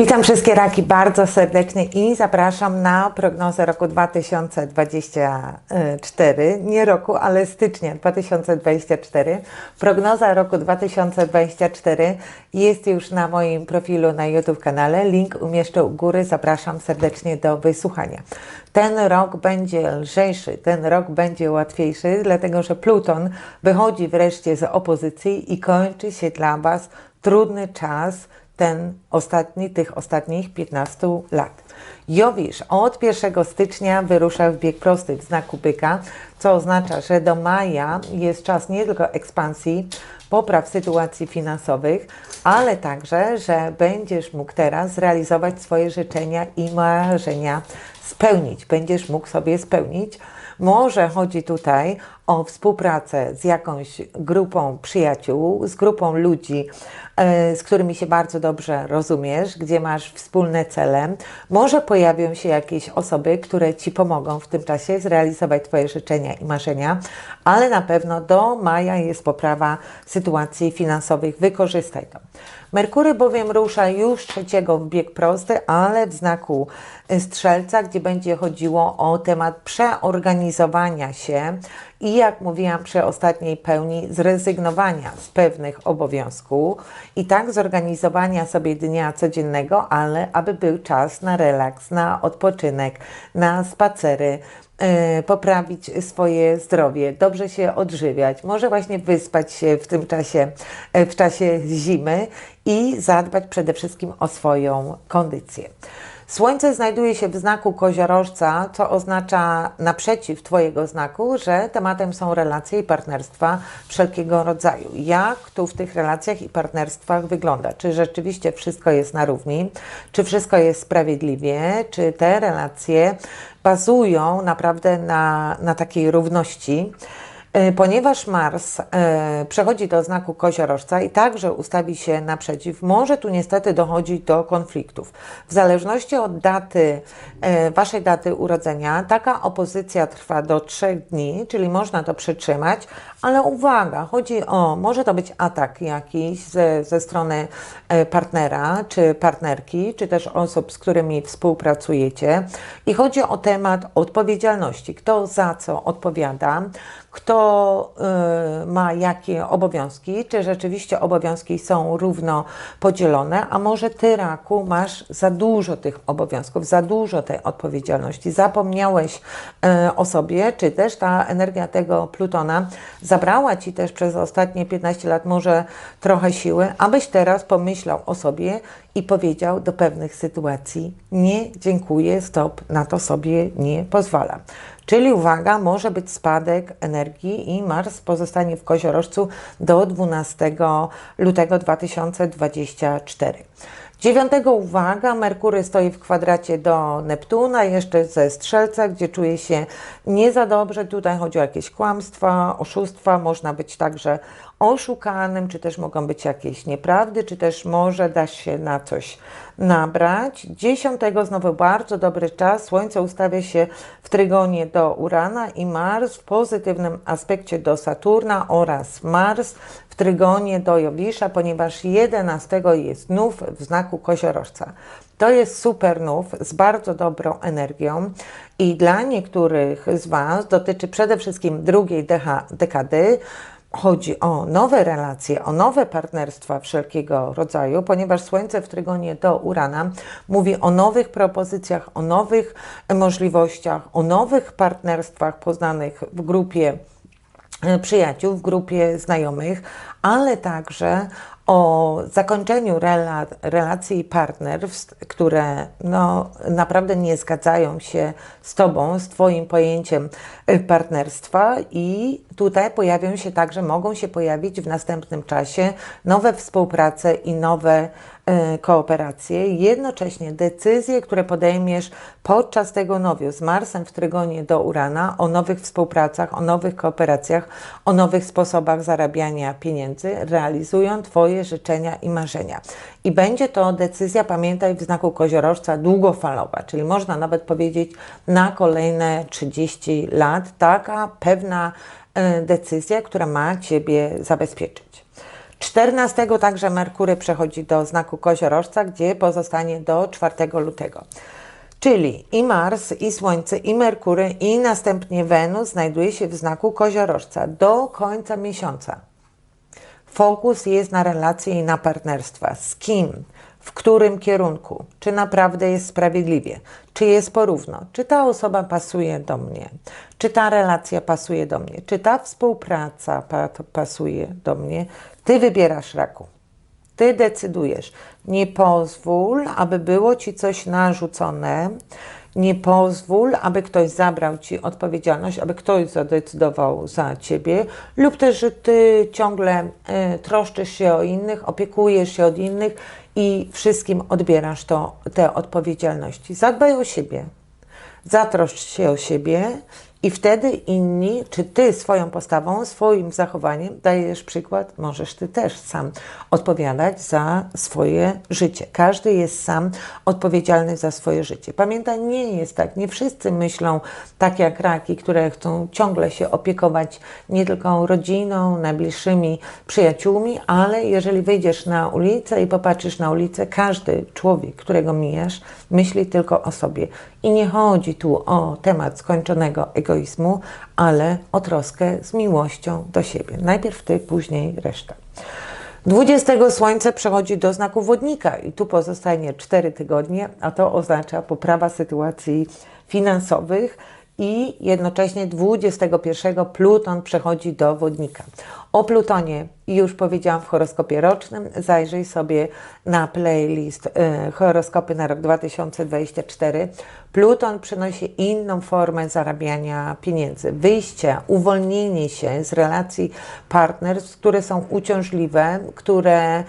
Witam wszystkie raki bardzo serdecznie i zapraszam na prognozę roku 2024. Nie roku, ale stycznia 2024. Prognoza roku 2024 jest już na moim profilu na YouTube kanale. Link umieszczę u góry. Zapraszam serdecznie do wysłuchania. Ten rok będzie lżejszy, ten rok będzie łatwiejszy, dlatego że Pluton wychodzi wreszcie z opozycji i kończy się dla Was trudny czas ten ostatni, tych ostatnich 15 lat. Jowisz od 1 stycznia wyrusza w bieg prosty w znaku byka, co oznacza, że do maja jest czas nie tylko ekspansji, popraw sytuacji finansowych, ale także, że będziesz mógł teraz zrealizować swoje życzenia i marzenia spełnić. Będziesz mógł sobie spełnić. Może chodzi tutaj o współpracę z jakąś grupą przyjaciół, z grupą ludzi, e, z którymi się bardzo dobrze rozumiesz, gdzie masz wspólne cele. Może pojawią się jakieś osoby, które Ci pomogą w tym czasie zrealizować Twoje życzenia i marzenia, ale na pewno do maja jest poprawa sytuacji finansowych. Wykorzystaj to. Merkury bowiem rusza już trzeciego w bieg prosty, ale w znaku strzelca, gdzie będzie chodziło o temat przeorganizowania się i jak mówiłam przy ostatniej pełni, zrezygnowania z pewnych obowiązków i tak zorganizowania sobie dnia codziennego, ale aby był czas na relaks, na odpoczynek, na spacery, yy, poprawić swoje zdrowie, dobrze się odżywiać, może właśnie wyspać się w tym czasie, yy, w czasie zimy i zadbać przede wszystkim o swoją kondycję. Słońce znajduje się w znaku koziorożca, co oznacza naprzeciw Twojego znaku, że tematem są relacje i partnerstwa wszelkiego rodzaju. Jak tu w tych relacjach i partnerstwach wygląda? Czy rzeczywiście wszystko jest na równi? Czy wszystko jest sprawiedliwie? Czy te relacje bazują naprawdę na, na takiej równości? E, ponieważ Mars e, przechodzi do znaku koziorożca i także ustawi się naprzeciw, może tu niestety dochodzić do konfliktów. W zależności od daty, e, Waszej daty urodzenia, taka opozycja trwa do trzech dni, czyli można to przytrzymać, ale uwaga, chodzi o, może to być atak jakiś ze, ze strony partnera, czy partnerki, czy też osób, z którymi współpracujecie. I chodzi o temat odpowiedzialności, kto za co odpowiada, kto y, ma jakie obowiązki, czy rzeczywiście obowiązki są równo podzielone, a może ty, raku, masz za dużo tych obowiązków, za dużo tej odpowiedzialności, zapomniałeś y, o sobie, czy też ta energia tego Plutona zabrała ci też przez ostatnie 15 lat może trochę siły, abyś teraz pomyślał o sobie i powiedział do pewnych sytuacji: Nie, dziękuję, stop, na to sobie nie pozwala. Czyli uwaga, może być spadek energii i Mars pozostanie w koziorożcu do 12 lutego 2024. Dziewiątego uwaga, Merkury stoi w kwadracie do Neptuna, jeszcze ze Strzelca, gdzie czuje się nie za dobrze. Tutaj chodzi o jakieś kłamstwa, oszustwa, można być także oszukanym, czy też mogą być jakieś nieprawdy, czy też może da się na coś nabrać. Dziesiątego znowu bardzo dobry czas. Słońce ustawia się w trygonie do Urana i Mars w pozytywnym aspekcie do Saturna oraz Mars trygonie do Jowisza, ponieważ 11 jest nów w znaku koziorożca. To jest super nów z bardzo dobrą energią i dla niektórych z Was dotyczy przede wszystkim drugiej dekady, chodzi o nowe relacje, o nowe partnerstwa wszelkiego rodzaju, ponieważ Słońce w trygonie do Urana mówi o nowych propozycjach, o nowych możliwościach, o nowych partnerstwach poznanych w grupie przyjaciół, w grupie znajomych, ale także o zakończeniu rela relacji partnerstw, które no, naprawdę nie zgadzają się z Tobą, z Twoim pojęciem y, partnerstwa i tutaj pojawią się także, mogą się pojawić w następnym czasie nowe współprace i nowe y, kooperacje, jednocześnie decyzje, które podejmiesz podczas tego nowiu z Marsem w trygonie do Urana o nowych współpracach, o nowych kooperacjach, o nowych sposobach zarabiania pieniędzy, realizują Twoje życzenia i marzenia. I będzie to decyzja, pamiętaj, w znaku koziorożca długofalowa, czyli można nawet powiedzieć na kolejne 30 lat, taka pewna e, decyzja, która ma Ciebie zabezpieczyć. 14 także Merkury przechodzi do znaku koziorożca, gdzie pozostanie do 4 lutego. Czyli i Mars, i Słońce, i Merkury, i następnie Wenus znajduje się w znaku koziorożca do końca miesiąca. Fokus jest na relacje i na partnerstwa. Z kim? W którym kierunku? Czy naprawdę jest sprawiedliwie? Czy jest porówno? Czy ta osoba pasuje do mnie? Czy ta relacja pasuje do mnie? Czy ta współpraca pa pasuje do mnie? Ty wybierasz raku. Ty decydujesz. Nie pozwól, aby było ci coś narzucone. Nie pozwól, aby ktoś zabrał ci odpowiedzialność, aby ktoś zadecydował za ciebie, lub też, że ty ciągle y, troszczysz się o innych, opiekujesz się od innych i wszystkim odbierasz to, te odpowiedzialności. Zadbaj o siebie, zatroszcz się o siebie i wtedy inni, czy ty swoją postawą, swoim zachowaniem dajesz przykład, możesz ty też sam odpowiadać za swoje życie. Każdy jest sam odpowiedzialny za swoje życie. Pamiętaj, nie jest tak. Nie wszyscy myślą tak jak raki, które chcą ciągle się opiekować nie tylko rodziną, najbliższymi przyjaciółmi, ale jeżeli wyjdziesz na ulicę i popatrzysz na ulicę, każdy człowiek, którego mijasz, myśli tylko o sobie. I nie chodzi tu o temat skończonego egoizmu, ale o troskę z miłością do siebie. Najpierw ty, później reszta. 20 Słońce przechodzi do znaku wodnika i tu pozostanie 4 tygodnie, a to oznacza poprawa sytuacji finansowych i jednocześnie 21 Pluton przechodzi do wodnika. O Plutonie już powiedziałam w horoskopie rocznym. Zajrzyj sobie na playlist y, horoskopy na rok 2024. Pluton przynosi inną formę zarabiania pieniędzy, wyjście, uwolnienie się z relacji partnerstw, które są uciążliwe, które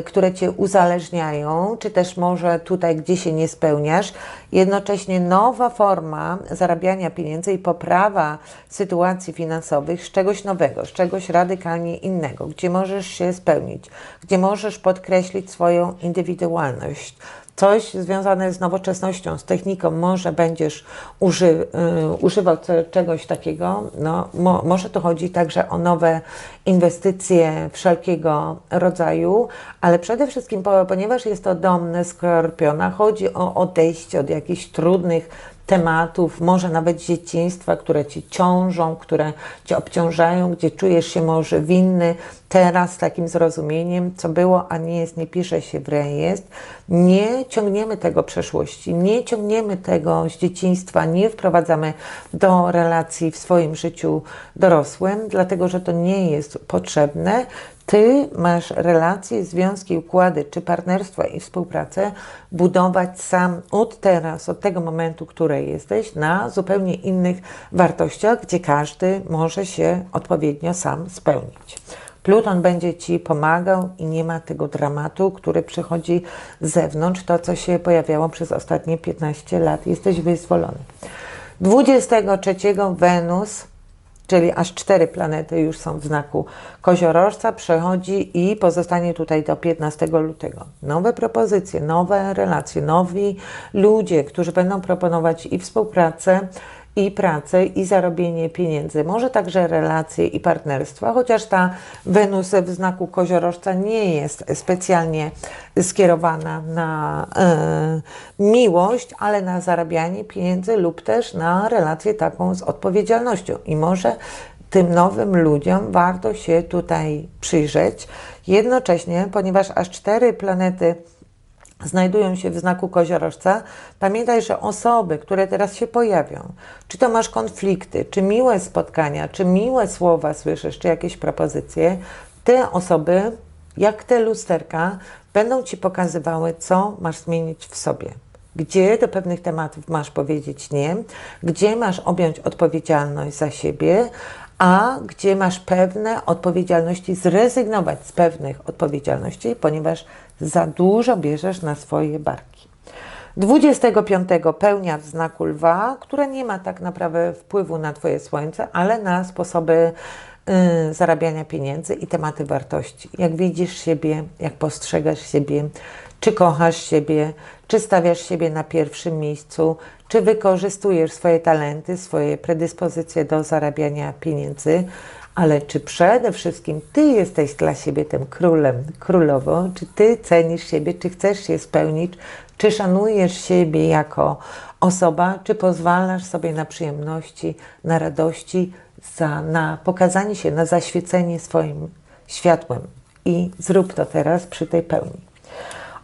y, które cię uzależniają, czy też może tutaj, gdzie się nie spełniasz. Jednocześnie nowa forma zarabiania pieniędzy i poprawa sytuacji finansowych z czegoś nowego, z czegoś radykalnie innego, gdzie możesz się spełnić, gdzie możesz podkreślić swoją indywidualność. Coś związane z nowoczesnością, z techniką, może będziesz uży, y, używał czegoś takiego. No, mo, może to chodzi także o nowe inwestycje wszelkiego rodzaju, ale przede wszystkim, ponieważ jest to dom skorpiona, chodzi o odejście od jakichś trudnych tematów, może nawet dzieciństwa, które ci ciążą, które cię obciążają, gdzie czujesz się może winny. Teraz takim zrozumieniem, co było, a nie jest, nie pisze się w rejestr. Nie ciągniemy tego przeszłości, nie ciągniemy tego z dzieciństwa, nie wprowadzamy do relacji w swoim życiu dorosłym, dlatego że to nie jest potrzebne. Ty masz relacje, związki, układy czy partnerstwa i współpracę budować sam od teraz, od tego momentu, której jesteś, na zupełnie innych wartościach, gdzie każdy może się odpowiednio sam spełnić. Pluton będzie Ci pomagał i nie ma tego dramatu, który przychodzi z zewnątrz, to co się pojawiało przez ostatnie 15 lat. Jesteś wyzwolony. 23 Wenus czyli aż cztery planety już są w znaku koziorożca, przechodzi i pozostanie tutaj do 15 lutego. Nowe propozycje, nowe relacje, nowi ludzie, którzy będą proponować i współpracę, i pracę, i zarobienie pieniędzy, może także relacje i partnerstwa, chociaż ta Wenus w znaku koziorożca nie jest specjalnie skierowana na e, miłość, ale na zarabianie pieniędzy lub też na relację taką z odpowiedzialnością. I może tym nowym ludziom warto się tutaj przyjrzeć. Jednocześnie, ponieważ aż cztery planety znajdują się w znaku koziorożca, pamiętaj, że osoby, które teraz się pojawią, czy to masz konflikty, czy miłe spotkania, czy miłe słowa słyszysz, czy jakieś propozycje, te osoby, jak te lusterka, będą ci pokazywały, co masz zmienić w sobie. Gdzie do pewnych tematów masz powiedzieć nie, gdzie masz objąć odpowiedzialność za siebie, a gdzie masz pewne odpowiedzialności, zrezygnować z pewnych odpowiedzialności, ponieważ za dużo bierzesz na swoje barki. 25 pełnia w znaku lwa, która nie ma tak naprawdę wpływu na Twoje słońce, ale na sposoby y, zarabiania pieniędzy i tematy wartości. Jak widzisz siebie, jak postrzegasz siebie, czy kochasz siebie, czy stawiasz siebie na pierwszym miejscu, czy wykorzystujesz swoje talenty, swoje predyspozycje do zarabiania pieniędzy, ale czy przede wszystkim Ty jesteś dla siebie tym królem, królową, czy Ty cenisz siebie, czy chcesz się spełnić, czy szanujesz siebie jako osoba, czy pozwalasz sobie na przyjemności, na radości, za, na pokazanie się, na zaświecenie swoim światłem. I zrób to teraz przy tej pełni.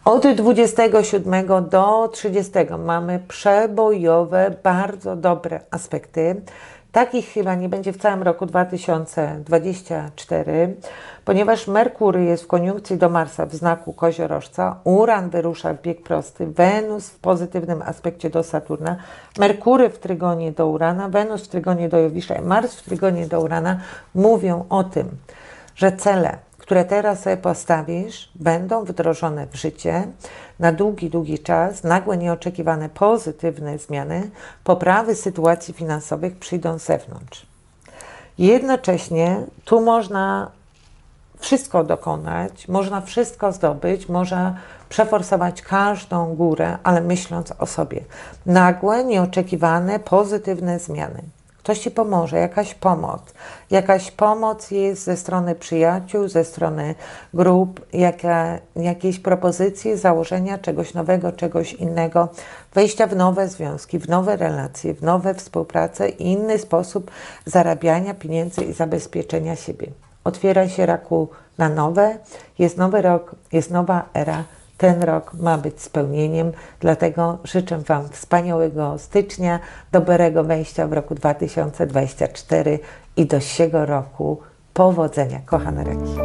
Od 27 do 30 mamy przebojowe, bardzo dobre aspekty. Takich chyba nie będzie w całym roku 2024, ponieważ Merkury jest w koniunkcji do Marsa w znaku koziorożca, Uran wyrusza w bieg prosty, Wenus w pozytywnym aspekcie do Saturna, Merkury w trygonie do Urana, Wenus w trygonie do Jowisza i Mars w trygonie do Urana mówią o tym, że cele, które teraz sobie postawisz, będą wdrożone w życie na długi, długi czas. Nagłe, nieoczekiwane, pozytywne zmiany, poprawy sytuacji finansowych przyjdą z zewnątrz. Jednocześnie tu można wszystko dokonać, można wszystko zdobyć, można przeforsować każdą górę, ale myśląc o sobie. Nagłe, nieoczekiwane, pozytywne zmiany. Ktoś ci pomoże, jakaś pomoc. Jakaś pomoc jest ze strony przyjaciół, ze strony grup, jaka, jakieś propozycje, założenia czegoś nowego, czegoś innego, wejścia w nowe związki, w nowe relacje, w nowe współprace i inny sposób zarabiania pieniędzy i zabezpieczenia siebie. Otwiera się raku na nowe, jest nowy rok, jest nowa era ten rok ma być spełnieniem, dlatego życzę Wam wspaniałego stycznia, dobrego wejścia w roku 2024 i do siego roku powodzenia, kochane raki.